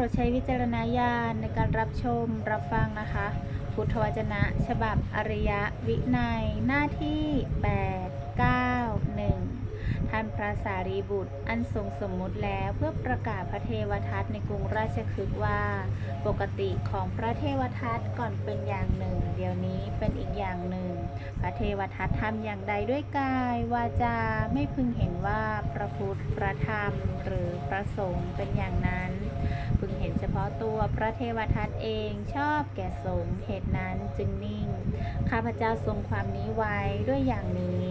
รดใช้วิจารณญาณในการรับชมรับฟังนะคะ พุทธวจนะ ฉบับอริยวินัยหน้าที่ 8 9 1ท่าน พระสารีบุตร อันทรงสมมุติแล้วเพื่อประกาศพระเทวทัตในกรุงราชคฤห์ว่า ปกติของพระเทวทัตก่อนเป็นอย่างหนึ่ง เดี๋ยวนี้เป็นอีกอย่างหนึ่ง พระเทวทัตทำอย่างใดด้วยกายวาจาไม่พึงเห็นว่าพระพุทธพระธรรม หรือพระสงฆ์เป็นอย่างนั้นพึงเห็นเฉพาะตัวพระเทวทัตเองชอบแก่สงเหตุนั้นจึงนิ่ง ข้าพเจ้าทรงความนี้ไว้ด้วยอย่างนี้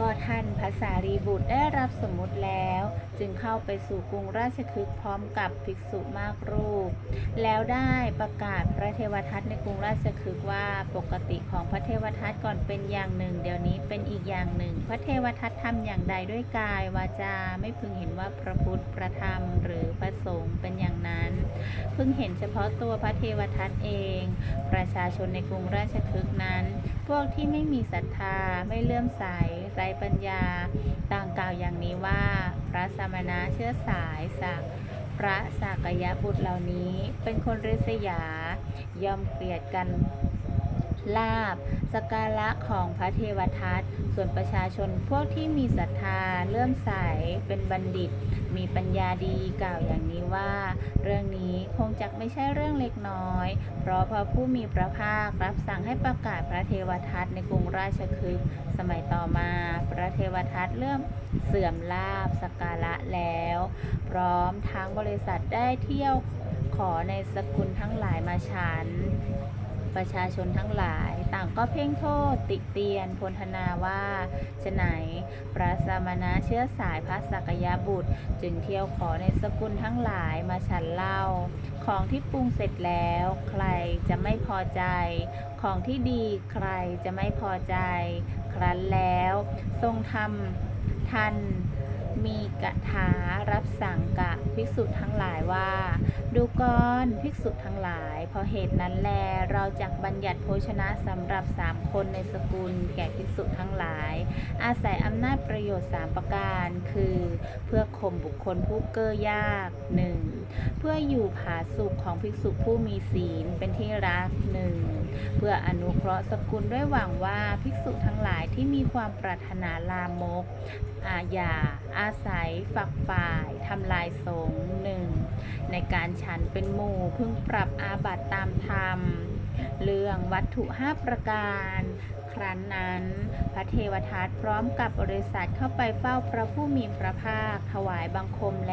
ก็ท่านพระสารีบุตรได้รับสมมุติแล้ว จึงเข้าไปสู่กรุงราชคฤห์พร้อมกับภิกษุมากรูป แล้วได้ประกาศพระเทวทัตในกรุงราชคฤห์ว่าปกติของพระเทวทัตก่อนเป็นอย่างหนึ่ง เดี๋ยวนี้เป็นอีกอย่างหนึ่ง พระเทวทัตทำอย่างใดด้วยกายวาจาไม่พึงเห็นว่าพระพุทธพระธรรมหรือพระสงฆ์เป็นอย่างนั้น พึงเห็นเฉพาะตัวพระเทวทัตเอง ประชาชนในกรุงราชคฤห์นั้น พวกที่ไม่มีศรัทธาไม่เลื่อมใสไร้ปัญญา ต่างกล่าวอย่างนี้ว่า พระสมณะเชื้อสายสักพระสากยะบุตรเหล่านี้เป็นคนริษยา ย่อมเกลียดกันลาบ สกการะของพระเทวทัตส่วนประชาชนพวกที่มีศรัทธาเลื่อมใสเป็นบัณฑิต มีปัญญาดีกล่าวอย่างนี้ว่า เรื่องนี้คงจักไม่ใช่เรื่องเล็กน้อย เพราะพระผู้มีพระภาครับสั่งให้ประกาศพระเทวทัตในกรุงราชคฤห์สมัยต่อมา พระเทวทัตเริ่มเสื่อมลาบสกการะแล้ว พร้อมทั้งบริษัทได้เที่ยวขอในสกุลทั้งหลายมาฉันประชาชนทั้งหลายต่าง ก็เพ่งโทษติเตียนพลธนาว่าฉะไหนพระสมณะเชื้อสายพระสักยบุตร จึงเที่ยวขอในสกุลทั้งหลายมาฉันเหล้าของที่ปรุงเสร็จแล้ว ใครจะไม่พอใจ ของที่ดีใครจะไม่พอใจ ครั้นแล้วทรงทำทันมีกถารับสั่งกะภิกษุทั้งหลายว่า ดูก่อนภิกษุทั้งหลาย เพราะเหตุนั้นแล เราจักบัญญัติโภชนะสำหรับสามคนในสกุลแก่ภิกษุทั้งหลาย อาศัยอำนาจประโยชน์สามประการ คือ เพื่อข่มบุคคลผู้เก้อยากหนึ่งเพื่ออยู่ผาสุขของภิกษุผู้มีศีลเป็นที่รักหนึ่งเพื่ออนุเคราะห์สกุลด้วยหวังว่าภิกษุทั้งหลายที่มีความปรารถนาลามก อาญาอาศัยฝักฝ่ายทำลายสงหนึ่งในการฉันเป็นหมู่พึงปรับอาบัติตามธรรม เรื่องวัตถุห้าประการ ครั้นนั้น พระเทวทัตพร้อมกับบริษัทเข้าไปเฝ้าพระผู้มีพระภาคถวายบังคมและ